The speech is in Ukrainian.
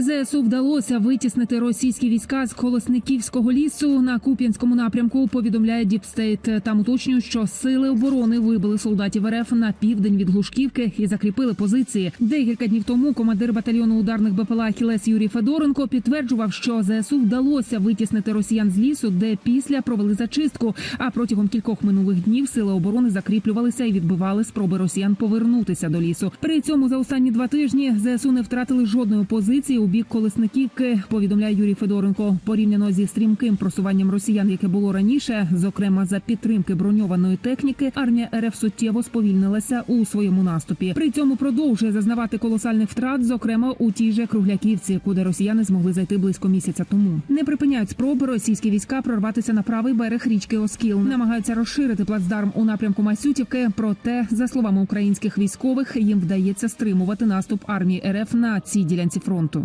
ЗСУ вдалося витіснити російські війська з Колосниківського лісу на Куп'янському напрямку. Повідомляє Діпстейт. Там уточнюють, що сили оборони вибили солдатів РФ на південь від Глушківки і закріпили позиції. Декілька днів тому командир батальйону ударних БПЛА Хілес Юрій Федоренко підтверджував, що ЗСУ вдалося витіснити росіян з лісу, де після провели зачистку. А протягом кількох минулих днів сили оборони закріплювалися і відбивали спроби росіян повернутися до лісу. При цьому за останні два тижні ЗСУ не втратили жодної позиції у бік Колесниківки. Повідомляє Юрій Федоренко. Порівняно зі стрімким просуванням росіян, яке було раніше, зокрема за підтримки броньованої техніки, армія РФ суттєво сповільнилася у своєму наступі. При цьому продовжує зазнавати колосальних втрат, зокрема у тій же Кругляківці, куди росіяни змогли зайти близько місяця тому. Не припиняють спроби російські війська прорватися на правий берег річки Оскіл. Намагаються розширити плацдарм у напрямку Масютівки. Проте, за словами українських військових, їм вдається стримувати наступ армії РФ на цій ділянці фронту.